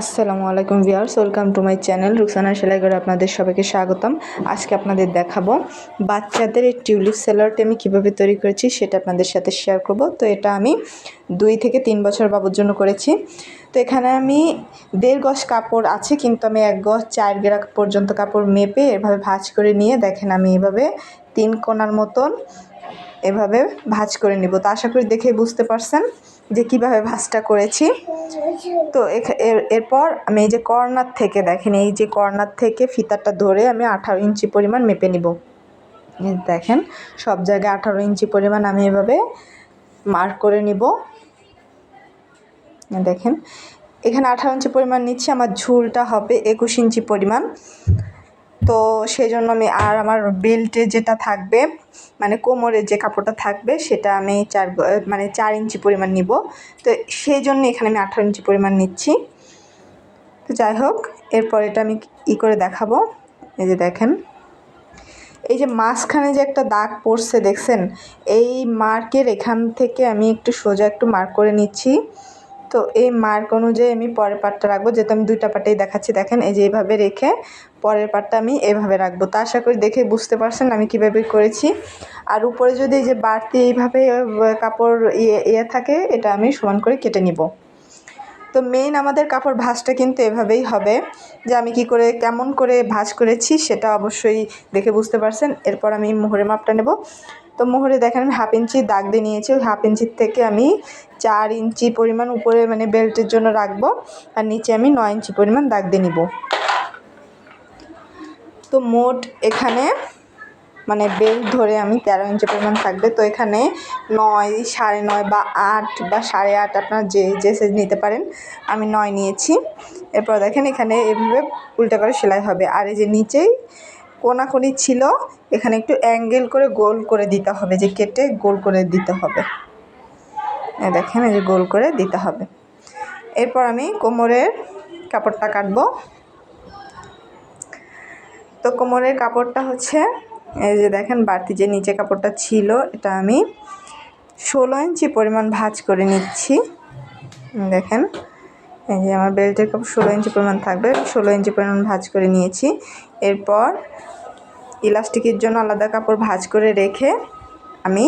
আসসালামু আলাইকুম viewers, welcome to my channel Ruksana সেলাই করে আপনাদের সবাইকে স্বাগতম। আজকে আপনাদের দেখাবো বাচ্চাদের এই টিউলিপ সেলারটি আমি কীভাবে তৈরি করেছি সেটা আপনাদের সাথে শেয়ার করব। তো এটা আমি দুই থেকে তিন বছর বাবুর জন্য করেছি। তো এখানে আমি দেড় গজ কাপড় আছে, কিন্তু আমি এক গজ চার গেরা পর্যন্ত কাপড় মেপে এভাবে ভাঁজ করে নিয়ে দেখেন আমি এভাবে তিন কোনার মতন এভাবে ভাঁজ করে নিব। তো আশা করি দেখেই বুঝতে পারছেন যে কীভাবে ভাঁজটা করেছি। তো এরপর আমি এই যে কর্নার থেকে দেখেন, এই যে কর্নার থেকে ফিতারটা ধরে আমি আঠারো ইঞ্চি পরিমাণ মেপে নিব। দেখেন, সব জায়গায় আঠারো ইঞ্চি পরিমাণ আমি এভাবে মার্ক করে নিব। দেখেন, এখানে আঠারো ইঞ্চি পরিমাণ নিচ্ছি, আমার ঝুলটা হবে একুশ ইঞ্চি পরিমাণ। তো সেই জন্য আমি আর আমার বেল্টে যেটা থাকবে মানে কোমরের যে কাপড়টা থাকবে, সেটা আমি চার মানে চার ইঞ্চি পরিমাণ নিব। তো সেই জন্য এখানে আমি আঠারো ইঞ্চি পরিমাণ নিচ্ছি। তো যাই হোক, এরপর এটা আমি ই করে দেখাবো। এই যে দেখেন। এই যে মাঝখানে যে একটা দাগ পড়ছে, দেখছেন? এই মার্কের এখান থেকে আমি একটু সোজা একটু মার্ক করে নিচ্ছি। তো এই মার্ক অনুযায়ী আমি পরের পাটটা রাখব। যেহেতু আমি দুইটা পাটেই দেখাচ্ছি, দেখেন, এই যে এইভাবে রেখে পরের পাটটা আমি এভাবে রাখব। তা আশা করি দেখে বুঝতে পারছেন আমি কীভাবে করেছি। আর উপরে যদি এই যে বাড়তি এইভাবে কাপড় ইয়ে ইয়ে থাকে, এটা আমি সমান করে কেটে নিব। তো মেইন আমাদের কাপড় ভাঁজটা কিন্তু এভাবেই হবে। যে আমি কি করে, কেমন করে ভাঁজ করেছি, সেটা অবশ্যই দেখে বুঝতে পারছেন। এরপর আমি মোহরের মাপটা নেব। তো মোহরে দেখেন আমি হাফ ইঞ্চি দাগ দিয়ে নিয়েছি। ওই হাফ ইঞ্চির থেকে আমি চার ইঞ্চি পরিমাণ উপরে মানে বেল্টের জন্য রাখব আর নিচে আমি নয় ইঞ্চি পরিমাণ দাগ দিয়ে নিব। তো মোট এখানে মানে বেল্ট ধরে আমি তেরো ইঞ্চি পরিমাণ থাকবে। তো এখানে নয়, সাড়ে নয় বা আট বা সাড়ে আট আপনার যে যে সাইজ নিতে পারেন, আমি নয় নিয়েছি। এরপর দেখেন এখানে এভাবে উল্টা করে সেলাই হবে। আর এই যে নিচেই কোনাকুনি ছিল, এখানে একটু অ্যাঙ্গেল করে গোল করে দিতে হবে, যে কেটে গোল করে দিতে হবে। দেখেন, এই যে গোল করে দিতে হবে। এরপর আমি কোমরের কাপড়টা কাটবো। তো কোমরের কাপড়টা হচ্ছে, এই যে দেখেন, বাড়তি যে নিচে কাপড়টা ছিল, এটা আমি ষোলো ইঞ্চি পরিমাণ ভাজ করে নিচ্ছি। দেখেন এই যে আমার বেল্টের কাপড় ষোলো ইঞ্চি পরিমাণ থাকবে, ষোলো ইঞ্চি পরিমাণ ভাজ করে নিয়েছি। এরপর ইলাস্টিকের জন্য আলাদা কাপড় ভাজ করে রেখে আমি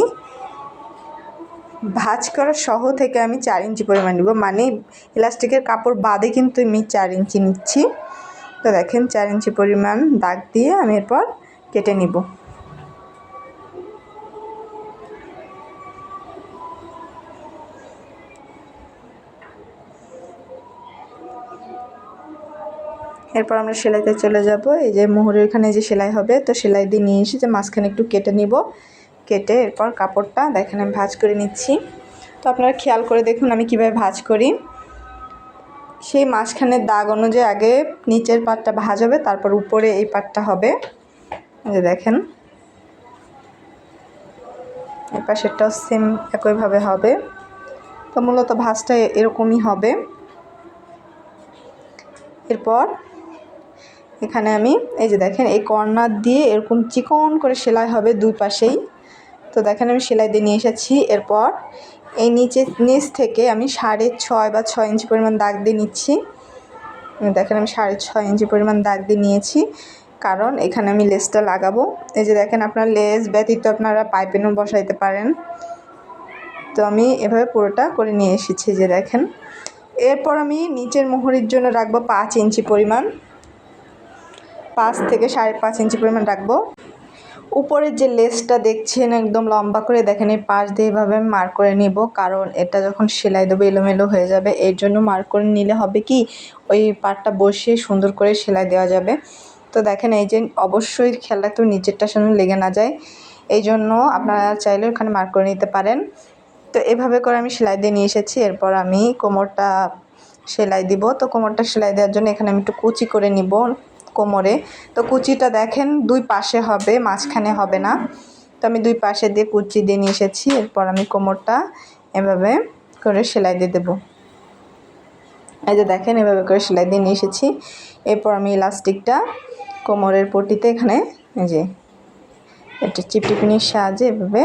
ভাজ করা সহ থেকে আমি চার ইঞ্চি পরিমাণ নিব। মানে ইলাস্টিকের কাপড় বাদে কিন্তু আমি চার ইঞ্চি নিচ্ছি। তো দেখেন, চার ইঞ্চি পরিমাণ দাগ দিয়ে আমি এরপর কেটে নিব। এরপর আমরা সেলাইতে চলে যাব। এই যে মোহরের এখানে যে সেলাই হবে, তো সেলাই দিয়ে নিয়ে এসে যে মাঝখানে একটু কেটে নিব। কেটে এরপর কাপড়টা, দেখেন আমি ভাজ করে নিচ্ছি। তো আপনারা খেয়াল করে দেখুন আমি কীভাবে ভাজ করি। সেই মাঝখানের দাগ অনুযায়ী আগে নিচের পাটটা ভাজ হবে, তারপর উপরে এই পাটটা হবে। যে দেখেন। এই পাশেরটাও সেম একইভাবে হবে। তো মূলত ভাজটা এরকমই হবে। এরপর এখানে আমি, এই যে দেখেন, এই কর্নার দিয়ে এরকম চিকন করে সেলাই হবে দুই পাশেই। তো দেখেন, আমি সেলাই দিয়ে নিয়ে এসেছি। এরপর এই নিচে, নিচ থেকে আমি সাড়ে ছয় বা ছয় ইঞ্চি পরিমাণ দাগ দিয়ে নিচ্ছি। দেখেন, আমি সাড়ে ছয় ইঞ্চি পরিমাণ দাগ দিয়ে নিয়েছি। কারণ এখানে আমি লেসটা লাগাবো। এই যে দেখেন, আপনার লেস ব্যতীত আপনারা পাইপেনও বসাইতে পারেন। তো আমি এভাবে পুরোটা করে নিয়ে এসেছি যে দেখেন। এরপর আমি নিচের মোহরির জন্য রাখব পাঁচ ইঞ্চি পরিমাণ। পাঁচ থেকে সাড়ে পাঁচ ইঞ্চি পরিমাণ রাখব। উপরের যে লেসটা দেখছেন একদম লম্বা করে, দেখেন এই পাশ দিয়ে এভাবে আমি মার্ক করে নিব, কারণ এটা যখন সেলাই দেবো এলোমেলো হয়ে যাবে। এর জন্য মার্ক করে নিলে হবে কি, ওই পাটটা বসিয়ে সুন্দর করে সেলাই দেওয়া যাবে। তো দেখেন এই যে, অবশ্যই খেয়াল রাখতে নিচেরটার সঙ্গে লেগে না যায়। এই জন্য আপনারা চাইলে ওখানে মার্ক করে নিতে পারেন। তো এভাবে করে আমি সেলাই দিয়ে নিয়ে এসেছি, এরপর আমি কোমরটা সেলাই দিব। তো কোমরটা সেলাই দেওয়ার জন্য এখানে আমি একটু কুচি করে নিব। কোমরে। তো কুচিটা দেখেন, দুই পাশে হবে, মাঝখানে হবে না। তো আমি দুই পাশে দিয়ে কুচি দিয়ে নিয়ে এসেছি, এরপর আমি কোমরটা এভাবে করে সেলাই দিয়ে দেবো। এই যে দেখেন, এভাবে করে সেলাই দিয়ে নিয়ে এসেছি। এরপর আমি ইলাস্টিকটা কোমরের পটিতে এখানে, এই যে, একটা চিপটিপিনির সাহায্যে এভাবে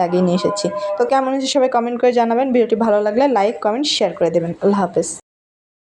লাগিয়ে নিয়ে এসেছি। তো কেমন হয়েছে সবাই কমেন্ট করে জানাবেন। ভিডিওটি ভালো লাগলে লাইক কমেন্ট শেয়ার করে দেবেন। আল্লাহ হাফেজ।